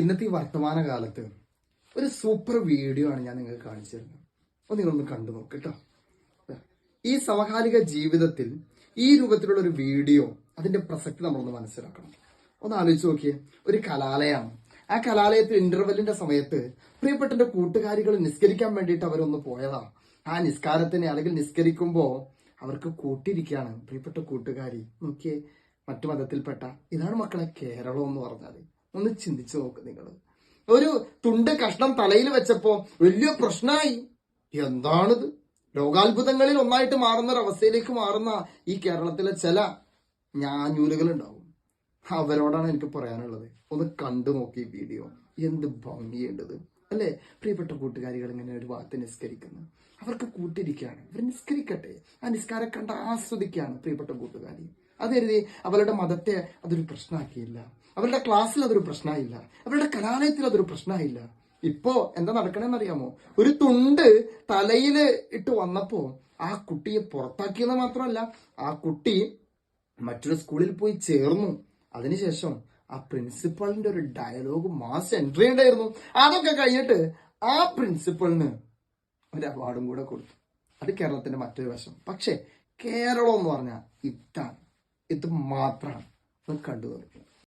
ഇന്നത്തെ ഈ വർത്തമാന കാലത്ത് ഒരു സൂപ്പർ വീഡിയോ ആണ് ഞാൻ നിങ്ങൾക്ക് കാണിച്ചു തരുന്നത് അപ്പോൾ നിങ്ങളൊന്ന് കണ്ടു നോക്ക് കേട്ടോ ഈ സമകാലിക ജീവിതത്തിൽ ഈ രൂപത്തിലുള്ള ഒരു വീഡിയോ അതിന്റെ പ്രസക്തി നമ്മളൊന്ന് മനസ്സിലാക്കണം. ഒന്ന് ആലോചിച്ച് നോക്കിയേ ഒരു കലാലയമാണ് ആ കലാലയത്തിൽ ഇന്റർവെല്ലിന്റെ സമയത്ത് പ്രിയപ്പെട്ട കൂട്ടുകാരികൾ നിസ്കരിക്കാൻ വേണ്ടിയിട്ട് അവരൊന്ന് പോയതാ. ആ നിസ്കാരത്തിന് അല്ലെങ്കിൽ നിസ്കരിക്കുമ്പോ അവർക്ക് കൂട്ടിരിക്കുകയാണ് പ്രിയപ്പെട്ട കൂട്ടുകാരി. നോക്കിയേ മറ്റു മതത്തിൽപ്പെട്ട ഇതാണ് മക്കളെ കേരളം എന്ന് പറഞ്ഞാൽ ഒന്ന് ചിന്തിച്ചു നോക്ക് നിങ്ങൾ ഒരു തുണ്ട് കഷ്ണം തലയിൽ വെച്ചപ്പോ വലിയ പ്രശ്നമായി എന്താണിത്? ലോകാത്ഭുതങ്ങളിൽ ഒന്നായിട്ട് മാറുന്ന ഒരു അവസ്ഥയിലേക്ക് മാറുന്ന ഈ കേരളത്തിലെ ചില ഞാഞ്ഞൂലുകൾ ഉണ്ടാവും അവരോടാണ് എനിക്ക് പറയാനുള്ളത്. ഒന്ന് കണ്ടു നോക്കി വീഡിയോ. എന്ത് ഭംഗിയുണ്ടത് അല്ലേ? പ്രിയപ്പെട്ട കൂട്ടുകാരികൾ ഇങ്ങനെ ഒരു ഭാഗത്ത് നിസ്കരിക്കുന്നു. അവർക്ക് കൂട്ടിരിക്കുകയാണ്. ഇവർ നിസ്കരിക്കട്ടെ. ആ നിസ്കാരം കണ്ട് ആസ്വദിക്കുകയാണ് പ്രിയപ്പെട്ട കൂട്ടുകാരി. അതരുതേ അവരുടെ മതത്തെ അതൊരു പ്രശ്നമാക്കിയില്ല. അവരുടെ ക്ലാസ്സിൽ അതൊരു പ്രശ്നമായില്ല. അവരുടെ കലാലയത്തിൽ അതൊരു പ്രശ്നമായില്ല. ഇപ്പോ എന്താ നടക്കണെന്ന് അറിയാമോ ഒരു തുണ്ട് തലയിൽ ഇട്ട് വന്നപ്പോ ആ കുട്ടിയെ പുറത്താക്കിയെന്ന് മാത്രമല്ല ആ കുട്ടി മറ്റൊരു സ്കൂളിൽ പോയി ചേർന്നു. അതിനുശേഷം ആ പ്രിൻസിപ്പളിന്റെ ഒരു ഡയലോഗ് മാസ് എൻട്രി ഉണ്ടായിരുന്നു. അതൊക്കെ കഴിഞ്ഞിട്ട് ആ പ്രിൻസിപ്പളിന് ഒരു അവാർഡും കൂടെ കൊടുത്തു. അത് കേരളത്തിന്റെ മറ്റൊരു വശം. പക്ഷേ കേരളം എന്ന് പറഞ്ഞാൽ ഇതാണ്. ഇത് മാത്രമാണ്. കണ്ടു നോക്കുക